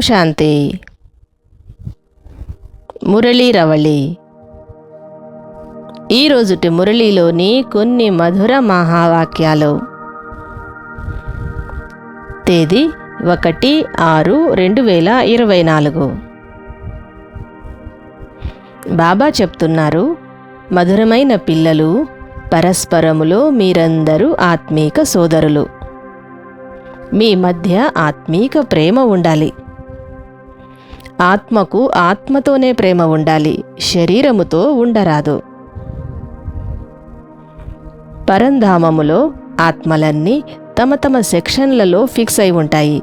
శాంతి. మురళీ రవళి. ఈరోజుటి మురళీలోని కొన్ని మధుర మహావాక్యాలు. తేదీ ఒకటి ఆరు రెండు వేల ఇరవై నాలుగు. బాబా చెప్తున్నారు మధురమైన పిల్లలు పరస్పరములో మీరందరూ ఆత్మీక సోదరులు. మీ మధ్య ఆత్మీక ప్రేమ ఉండాలి. ఆత్మకు ఆత్మతోనే ప్రేమ ఉండాలి శరీరముతో ఉండరాదు. పరంధామములో ఆత్మలన్నీ తమ తమ సెక్షన్లలో ఫిక్స్ అయి ఉంటాయి.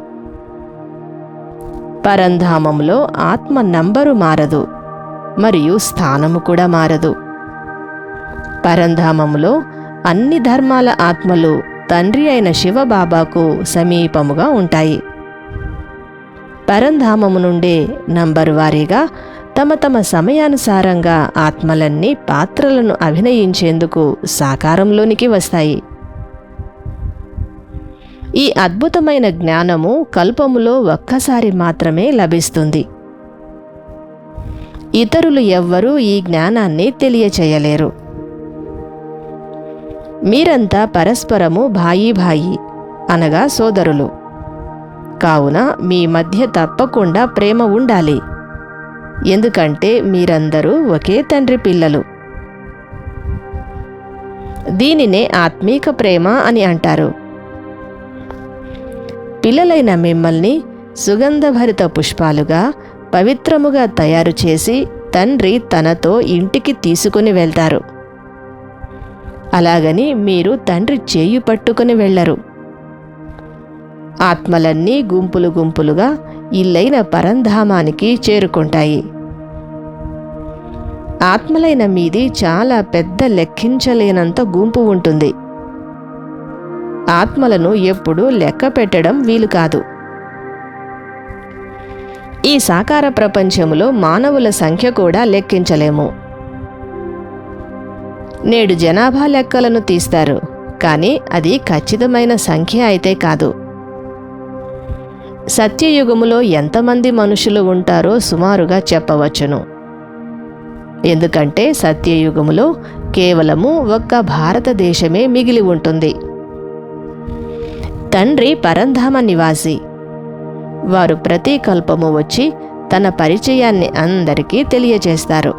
పరంధామములో ఆత్మ నంబరు మారదు మరియు స్థానము కూడా మారదు. పరంధామములో అన్ని ధర్మాల ఆత్మలు తండ్రి అయిన శివబాబాకు సమీపముగా ఉంటాయి. పరంధామము నుండే నంబరు వారీగా తమ తమ సమయానుసారంగా ఆత్మలన్నీ పాత్రలను అభినయించేందుకు సాకారంలోనికి వస్తాయి. ఈ అద్భుతమైన జ్ఞానము కల్పములో ఒక్కసారి మాత్రమే లభిస్తుంది. ఇతరులు ఎవ్వరూ ఈ జ్ఞానాన్ని తెలియచేయలేరు. మీరంతా పరస్పరము భాయి భాయి అనగా సోదరులు. కావున మీ మధ్య తప్పకుండా ప్రేమ ఉండాలి. ఎందుకంటే మీరందరూ ఒకే తండ్రి పిల్లలు. దీనినే ఆత్మీక ప్రేమ అని అంటారు. పిల్లలైన మిమ్మల్ని సుగంధభరిత పుష్పాలుగా పవిత్రముగా తయారు చేసి తండ్రి తనతో ఇంటికి తీసుకుని వెళ్తారు. అలాగని మీరు తండ్రి చేయి పట్టుకుని వెళ్ళరు ఆత్మలన్నీ గుంపులు గుంపులుగా ఇల్లైన పరంధామానికి చేరుకుంటాయి. ఆత్మలైన మీది చాలా పెద్ద లెక్కించలేనంత గుంపు ఉంటుంది. ఆత్మలను ఎప్పుడూ లెక్క పెట్టడం వీలు కాదు. ఈ సాకార ప్రపంచంలో మానవుల సంఖ్య కూడా లెక్కించలేము. నేడు జనాభా లెక్కలను తీస్తారు కానీ అది ఖచ్చితమైన సంఖ్య అయితే కాదు. సత్యయుగములో ఎంతమంది మనుషులు ఉంటారో సుమారుగా చెప్పవచ్చును. ఎందుకంటే సత్యయుగములో కేవలము ఒక్క భారతదేశమే మిగిలి ఉంటుంది. తండ్రి పరంధామ నివాసి. వారు ప్రతి కల్పము వచ్చి తన పరిచయాన్ని అందరికీ తెలియజేస్తారు.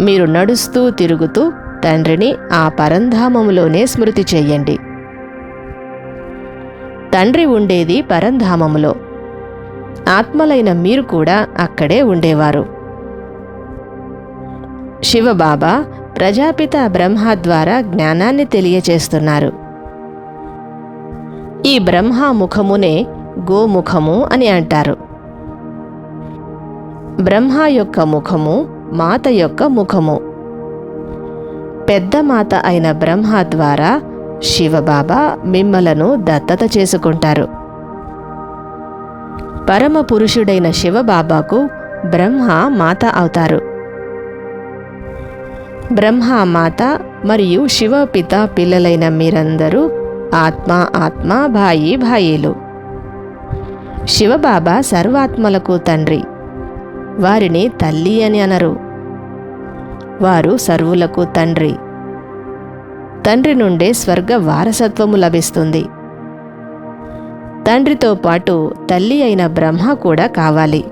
మీరు నడుస్తూ తిరుగుతూ తండ్రిని ఆ పరంధామములోనే స్మృతి చేయండి. తండ్రి ఉండేది పరంధామములో. ఆత్మలైన మీరు కూడా అక్కడే ఉండేవారు. శివబాబా ప్రజాపిత బ్రహ్మ ద్వారా జ్ఞానాన్ని తెలియచేస్తున్నారు. ఈ బ్రహ్మ ముఖమునే గోముఖము అని అంటారు. బ్రహ్మ యొక్క ముఖము మాత యొక్క ముఖము. పెద్ద మాత అయిన బ్రహ్మ ద్వారా శివబాబా మిమ్మలను దత్తత చేసుకుంటారు. పరమ పురుషుడైన శివబాబాకు బ్రహ్మ మాత అవుతారు. బ్రహ్మ మాత మరియు శివ పిత పిల్లలైన మీరందరూ ఆత్మ ఆత్మ భాయి భాయిలు. శివబాబా సర్వాత్మలకు తండ్రి. వారిని తల్లి అని అనరు. వారు సర్వులకు తండ్రి. తండ్రి నుండే స్వర్గ వారసత్వము లభిస్తుంది. తండ్రితో పాటు తల్లి అయిన బ్రహ్మ కూడా కావాలి.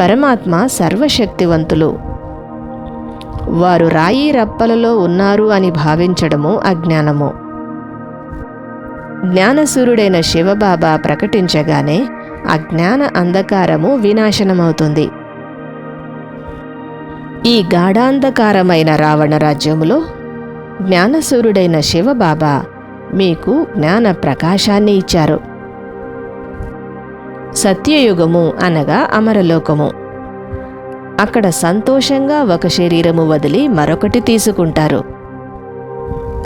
పరమాత్మ సర్వశక్తివంతులు. వారు రాయి రప్పలలో ఉన్నారు అని భావించడము అజ్ఞానము. జ్ఞానసూరుడైన శివబాబా ప్రకటించగానే అజ్ఞాన అంధకారము వినాశనమవుతుంది. ఈ గాఢాంధకారమైన రావణ రాజ్యములో జ్ఞానసూరుడైన శివబాబా మీకు జ్ఞాన ప్రకాశాన్ని ఇచ్చారు. సత్యయుగము అనగా అమరలోకము. అక్కడ సంతోషంగా ఒక శరీరము వదిలి మరొకటి తీసుకుంటారు.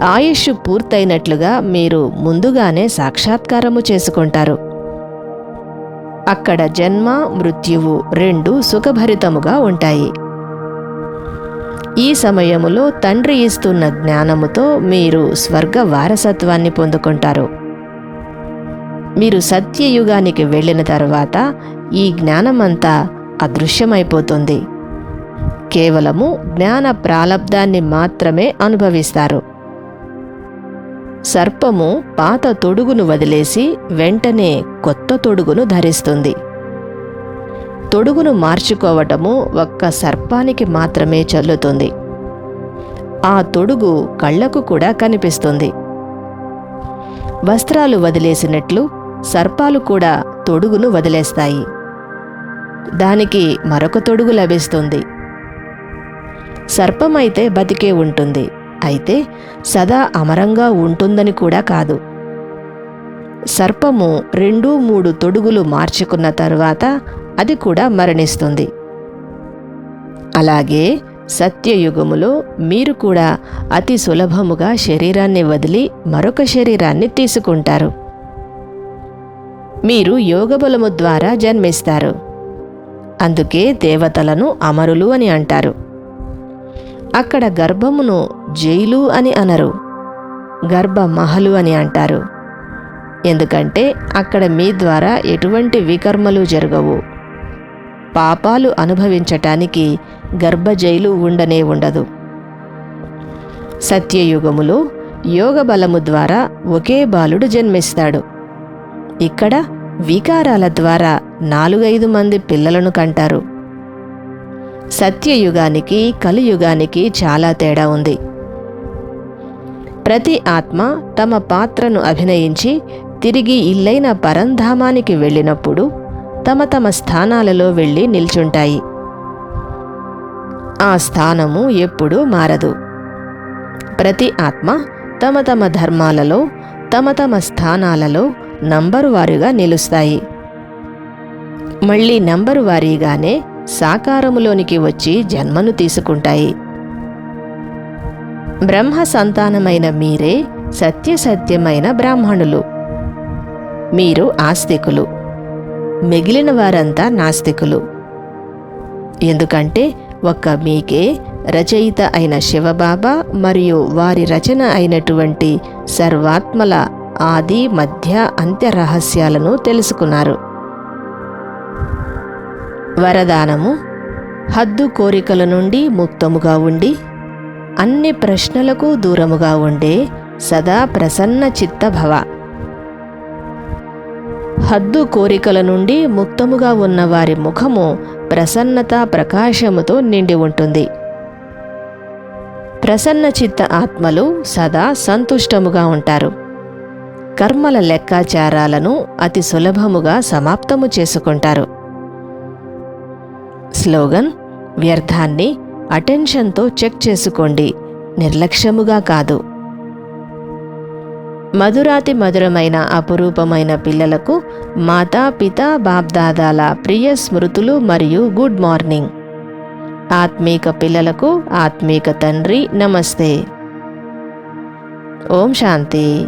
ఆయుష్ పూర్తయినట్లుగా మీరు ముందుగానే సాక్షాత్కారము చేసుకుంటారు. అక్కడ జన్మ మృత్యువు రెండు సుఖభరితముగా ఉంటాయి. ఈ సమయములో తండ్రి ఇస్తున్న జ్ఞానముతో మీరు స్వర్గ వారసత్వాన్ని పొందుకుంటారు. మీరు సత్యయుగానికి వెళ్ళిన తర్వాత ఈ జ్ఞానమంతా అదృశ్యమైపోతుంది. కేవలము జ్ఞాన ప్రాలబ్ధాన్ని మాత్రమే అనుభవిస్తారు. సర్పము పాత తొడుగును వదిలేసి వెంటనే కొత్త తొడుగును ధరిస్తుంది. తొడుగును మార్చుకోవటము ఒక్క సర్పానికి మాత్రమే చల్లుతుంది. ఆ తొడుగు కళ్ళకు కూడా కనిపిస్తుంది. వస్త్రాలు వదిలేసినట్లు సర్పాలు కూడా తొడుగును వదిలేస్తాయి. దానికి మరొక తొడుగు లభిస్తుంది. సర్పమైతే బతికే ఉంటుంది. అయితే సదా అమరంగా ఉంటుందని కూడా కాదు. సర్పము రెండు మూడు తొడుగులు మార్చుకున్న తరువాత అది కూడా మరణిస్తుంది. అలాగే సత్యయుగములో మీరు కూడా అతి సులభముగా శరీరాన్ని వదిలి మరొక శరీరాన్ని తీసుకుంటారు. మీరు యోగబలము ద్వారా జన్మిస్తారు. అందుకే దేవతలను అమరులు అని అంటారు. అక్కడ గర్భమును జైలు అని అనరు. గర్భ మహలు అని అంటారు. ఎందుకంటే అక్కడ మీ ద్వారా ఎటువంటి వికర్మలు జరగవు. పాపాలు అనుభవించటానికి గర్భజైలు ఉండనే ఉండదు. సత్యయుగములో యోగ బలము ద్వారా ఒకే బాలుడు జన్మిస్తాడు. ఇక్కడ వికారాల ద్వారా నాలుగైదు మంది పిల్లలను కంటారు. సత్యయుగానికి కలియుగానికి చాలా తేడా ఉంది. ప్రతి ఆత్మ తమ పాత్రను అభినయించి తిరిగి ఇల్లైన పరంధామానికి వెళ్ళినప్పుడు తమ తమ స్థానాలలో వెళ్ళి నిల్చుంటాయి. ఆ స్థానము ఎప్పుడూ మారదు. ప్రతి ఆత్మ తమ తమ ధర్మాలలో తమ తమ స్థానాలలో నంబరు వారుగా నిలుస్తాయి. మళ్ళీ నంబరు వారీగానే సాకారములోనికి వచ్చి జన్మను తీసుకుంటాయి. బ్రహ్మ సంతానమైన మీరే సత్యసత్యమైన బ్రాహ్మణులు. మీరు ఆస్తికులు. మిగిలిన వారంతా నాస్తికులు. ఎందుకంటే ఒక్క మీకే రచయిత అయిన శివబాబా మరియు వారి రచన అయినటువంటి సర్వాత్మల ఆది మధ్య అంత్య రహస్యాలను తెలుసుకున్నారు. వరదానము హద్దు కోరికల నుండి ముక్తముగా ఉండి అన్ని ప్రశ్నలకు దూరముగా ఉండే సదా ప్రసన్న చిత్తభవ. హద్దు కోరికల నుండి ముక్తముగా ఉన్న వారి ముఖము ప్రసన్నత ప్రకాశముతో నిండి ఉంటుంది. ప్రసన్న చిత్త ఆత్మలు సదా సంతుష్టముగా ఉంటారు. కర్మల లెక్కాచారాలను అతి సులభముగా సమాప్తము చేసుకుంటారు. స్లోగన్ వ్యర్థాన్ని అటెన్షన్తో చెక్ చేసుకోండి. నిర్లక్ష్యముగా కాదు. మధురాతి మధురమైన అపురూపమైన పిల్లలకు మాతా పిత బాబ్దాదాల ప్రియ స్మృతులు మరియు గుడ్ మార్నింగ్. ఆత్మీక పిల్లలకు ఆత్మీక తండ్రి నమస్తే. ఓం శాంతి.